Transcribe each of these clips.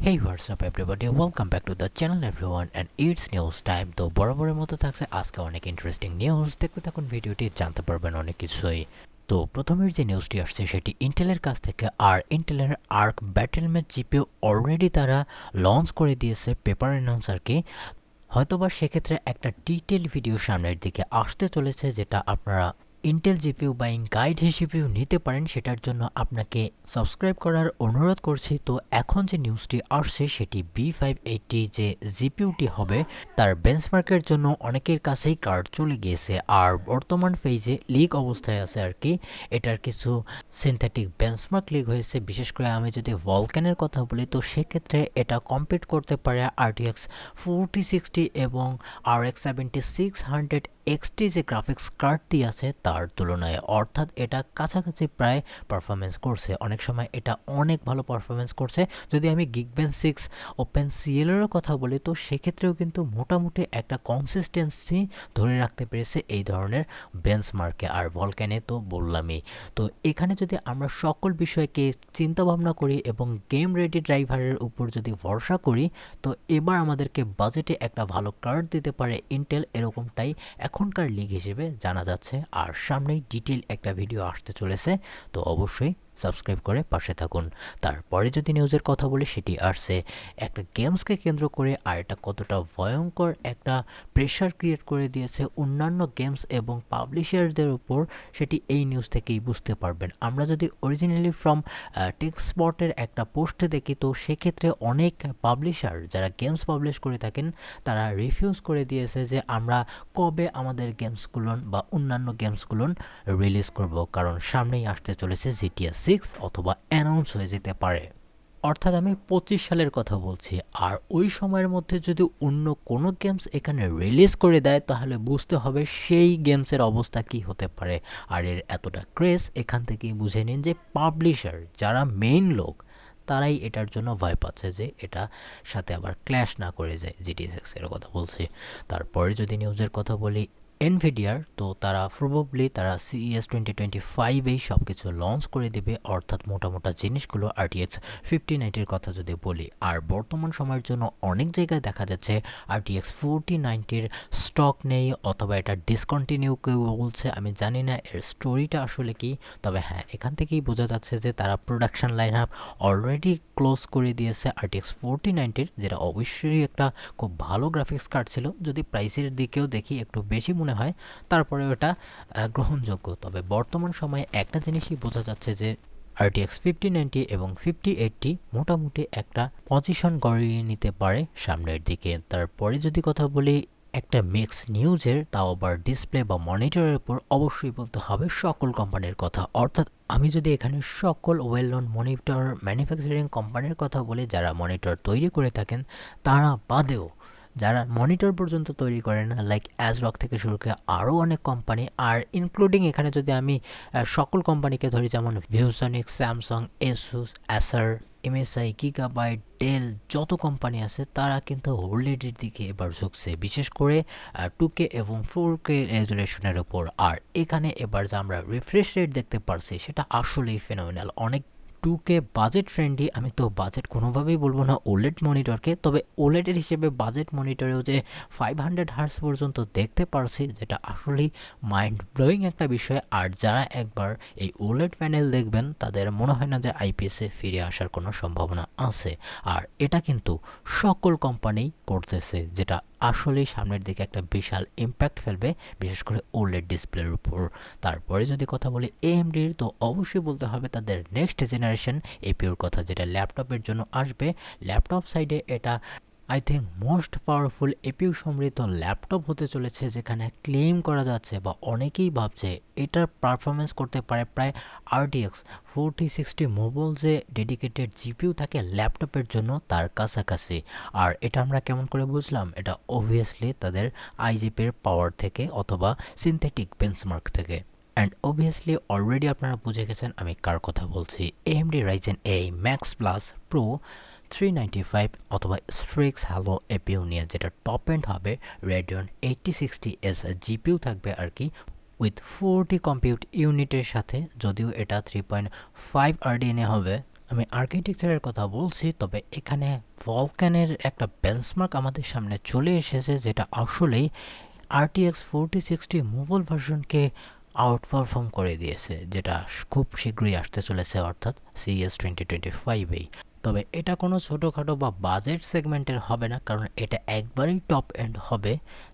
What's up, everybody? Welcome back to the channel, everyone, and it's news time. তো বরাবরের মতো থাকছে আজকে অনেক ইন্টারেস্টিং নিউজ দেখতে থাকুন ভিডিওটি, জানতে পারবেন অনেক কিছুই। তো প্রথমের যে নিউজটি আসছে, সেটি ইন্টেলের কাছ থেকে, আর ইন্টেলের আর্ক ব্যাটেলমেট জিপিও অলরেডি তারা লঞ্চ করে দিয়েছে পেপার অ্যানাউন্সারকে হয়তোবা সেক্ষেত্রে একটা ডিটেল ভিডিও সামনের দিকে আসতে চলেছে, যেটা আপনারা ইন্টেল জিপিউ বাইং গাইড হিসেবেও নিতে পারেন, সেটার জন্য আপনাকে সাবস্ক্রাইব করার অনুরোধ করছি। তো এখন যে নিউজটি আসছে, সেটি বি ফাইভ এইটটি যে জিপিউটি হবে, তার বেঞ্চমার্কের জন্য অনেকের কাছেই কার্ড চলে গিয়েছে। আর বর্তমান ফেজে লিগ অবস্থায় আছে আর কি। এটার কিছু সিনথেটিক বেঞ্চমার্ক লিগ হয়েছে। বিশেষ করে আমি যদি ভলক্যানের কথা বলি, তো সেক্ষেত্রে এটা কম্পিট করতে পারে আরটিএক্স ফোরটি সিক্সটি এবং R X seventy six hundred XT যে গ্রাফিক্স কার্ডটি আছে তার তুলনায়। অর্থাৎ এটা কাছাকাছি প্রায় পারফরমেন্স করছে। অনেক সময় এটা অনেক ভালো পারফরমেন্স করছে। যদি আমি গিগবেন সিক্স ওপেন সিএলেরও কথা বলি, তো সেক্ষেত্রেও কিন্তু মোটামুটি একটা কনসিস্টেন্সি ধরে রাখতে পেরেছে এই ধরনের বেঞ্চমার্কে আর ভলক্যানে তো বললামই। তো এখানে যদি আমরা সকল বিষয়কে চিন্তা ভাবনা করি এবং গেম রেডি ড্রাইভারের উপর যদি ভরসা করি, তো এবার আমাদেরকে বাজেটে একটা ভালো কার্ড দিতে পারে ইন্টেল এরকমটাই। এখনকার লিগ হিসেবে জানা যাচ্ছে। আর সামনেই ডিটেল একটা ভিডিও আসতে চলেছে তো অবশ্যই সাবস্ক্রাইব করে পাশে থাকুন। তারপরে যদি নিউজের কথা বলি, সেটি আসছে একটা গেমসকে কেন্দ্র করে আর এটা কতটা ভয়ঙ্কর একটা প্রেশার ক্রিয়েট করে দিয়েছে অন্যান্য গেমস এবং পাবলিশারদের উপর, সেটি এই নিউজ থেকেই বুঝতে পারবেন। আমরা যদি অরিজিনালি ফ্রম টেক্সপটের একটা পোস্টে দেখি, তো সেক্ষেত্রে অনেক পাবলিশার যারা গেমস পাবলিশ করে থাকেন, তারা রিফিউজ করে দিয়েছে যে আমরা কবে আমাদের গেমসগুলো বা অন্যান্য গেমসগুলো রিলিজ করব। কারণ সামনেই আসতে চলেছে জিটিএস সিক্স অথবা অ্যানাউন্স হয়ে যেতে পারে। অর্থাৎ আমি পঁচিশ সালের কথা বলছি। আর ওই সময়ের মধ্যে যদি অন্য কোনো গেমস এখানে রিলিজ করে দেয়, তাহলে বুঝতে হবে সেই গেমসের অবস্থা কি হতে পারে। আর এর এতটা ক্রেজ এখান থেকেই বুঝে নিন যে পাবলিশার যারা মেইন লোক, তারাই এটার জন্য ভয় পাচ্ছে যে এটা সাথে আবার ক্ল্যাশ না করে যায়। জিটি সিক্সের কথা বলছি। তারপরে যদি নিউজের কথা বলি এনভিডিয়ার তো তারা প্রবলি তারা সিইএস টোয়েন্টি টোয়েন্টি ফাইভেই সব কিছু লঞ্চ করে দেবে, অর্থাৎ মোটামোটা জিনিসগুলো আরটিএক্স ফিফটি নাইনটির কথা যদি বলি। আর বর্তমান সময়ের জন্য অনেক জায়গায় দেখা যাচ্ছে আরটিএক্স ফোরটি নাইনটির স্টক নেই, অথবা এটা ডিসকন্টিনিউ কেউ বলছে, আমি জানি না এর স্টোরিটা আসলে কি। তবে হ্যাঁ এখান থেকেই বোঝা যাচ্ছে যে তারা production line up already close করে দিয়েছে আরটিএক্স ফোরটি নাইনটির যেটা অবশ্যই একটা খুব ভালো গ্রাফিক্স কার্ড ছিল। যদি প্রাইসের দিকেও দেখি, একটু বেশি মনে হয়, তারপরে ওটা গ্রহণযোগ্য। তবে বর্তমান সময়ে একটা জিনিসই বোঝা যাচ্ছে যে আরটিএক্স ফিফটি নাইনটি এবং ফিফটি এইটটি মোটামুটি একটা পজিশন গড়িয়ে নিতে পারে সামনের দিকে। তারপরে যদি কথা বলি, একটা মিক্স নিউজের তাও আবার ডিসপ্লে বা মনিটরের উপর অবশ্যই বলতে হবে সকল কোম্পানির কথা। অর্থাৎ আমি যদি এখানে সকল ওয়েল নন মনিটর ম্যানুফ্যাকচারিং কোম্পানির কথা বলি, যারা মনিটর তৈরি করে থাকেন, তারা বাদেও যারা মনিটর পর্যন্ত তৈরি করে না লাইক অ্যাজরক থেকে শুরু করে আরও অনেক কোম্পানি আর ইনক্লুডিং এখানে যদি আমি সকল কোম্পানিকে ধরি, যেমন ViewSonic Samsung Asus Acer MSI Gigabyte Dell যত কোম্পানি আছে, তারা কিন্তু হোল্ডেডের দিকে এবার ঝুঁকছে। বিশেষ করে টু কে এবং ফোর কে রেজুলেশনের ওপর আর এখানে এবার যে আমরা রিফ্রেশ রেট দেখতে পারছি, সেটা আসলেই ফেনোমিনাল অনেক টু কে বাজেট ফ্রেন্ডলি আমি তো বাজেট কোনোভাবেই বলব না ওলেড মনিটরকে তবে ওলেডের হিসেবে বাজেট মনিটরেও যে ফাইভ হান্ড্রেড হার্স পর্যন্ত দেখতে পারছি, যেটা আসলেই মাইন্ড ব্লোয়িং একটা বিষয়। আর যারা একবার এই ওলেড প্যানেল দেখবেন, তাদের মনে হয় না যে আইপিএসে ফিরে আসার কোনো সম্ভাবনা আছে। আর এটা কিন্তু সকল কোম্পানি করতেছে, যেটা আসলেই সামনের দিকে একটা বিশাল ইম্প্যাক্ট ফেলবে, বিশেষ করে ওলেড ডিসপ্লের উপর। তারপরে যদি কথা বলি এএমডির তো অবশ্যই বলতে হবে তাদের নেক্সট জেনারেশন এপিওর কথা, যেটা ল্যাপটপের জন্য আসবে। ল্যাপটপ সাইডে এটা I think most powerful APU সমৃদ্ধ ল্যাপটপ হতে চলেছে যেখানে ক্লেম করা যাচ্ছে বা অনেকেই ভাবছে এটার পারফরমেন্স করতে পারে প্রায় আরটিএক্স ফোরটি সিক্সটি মোবাইল যে ডেডিকেটেড জিপিউ থাকে ল্যাপটপের জন্য তার কাছাকাছি। আর এটা আমরা কেমন করে বুঝলাম? এটা অবভিয়াসলি তাদের আইজিপির পাওয়ার থেকে অথবা সিনথেটিক বেঞ্চমার্ক থেকে। অ্যান্ড অবভিয়াসলি অলরেডি আপনারা বুঝে গেছেন আমি কার কথা বলছি। AMD Ryzen A Max plus pro three ninety five অথবা স্ট্রিক্স হ্যালো এপিউ নিয়ে যেটা টপ এন্ড হবে। Radeon eighty sixty S GPU থাকবে আর কি উইথ ফোরটি কম্পিউট ইউনিটের সাথে। যদিও এটা থ্রি পয়েন্ট ফাইভ আরডিএনএ হবে। আমি আর্কিটেকচারের কথা বলছি, তবে এখানে ভলক্যানের একটা বেঞ্চমার্ক আমাদের সামনে চলে এসেছে, যেটা আসলেই আরটিএক্স ফোরটি সিক্সটি মোবাইল ভার্সনকে আউট পারফর্ম করে দিয়েছে, যেটা খুব শীঘ্রই আসতে চলেছে, অর্থাৎ সিএস টোয়েন্টি টোয়েন্টি ফাইভেই তবে এটা কোনো ছোটোখাটো বা বাজেট সেগমেন্টের হবে না, কারণ এটা একবারেই টপ এন্ড হবে,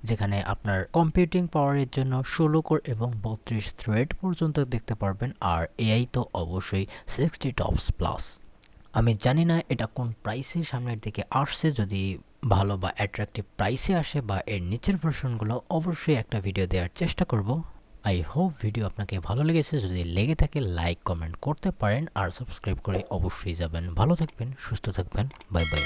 যেখানে আপনার কম্পিউটিং পাওয়ারের জন্য ষোলো কোর এবং বত্রিশ থ্রেড পর্যন্ত দেখতে পারবেন, আর এআই তো অবশ্যই সিক্সটি টপস প্লাস আমি জানি না এটা কোন প্রাইসে সামনের দিকে আসছে, যদি ভালো বা অ্যাট্রাকটিভ প্রাইসে আসে বা এর নিচের ভার্সনগুলো অবশ্যই একটা ভিডিও দেওয়ার চেষ্টা করব। আই হোপ ভিডিও আপনাকে ভালো লেগেছে। যদি লেগে থাকে লাইক কমেন্ট করতে পারেন আর সাবস্ক্রাইব করে অবশ্যই যাবেন। ভালো থাকবেন, সুস্থ থাকবেন। Bye bye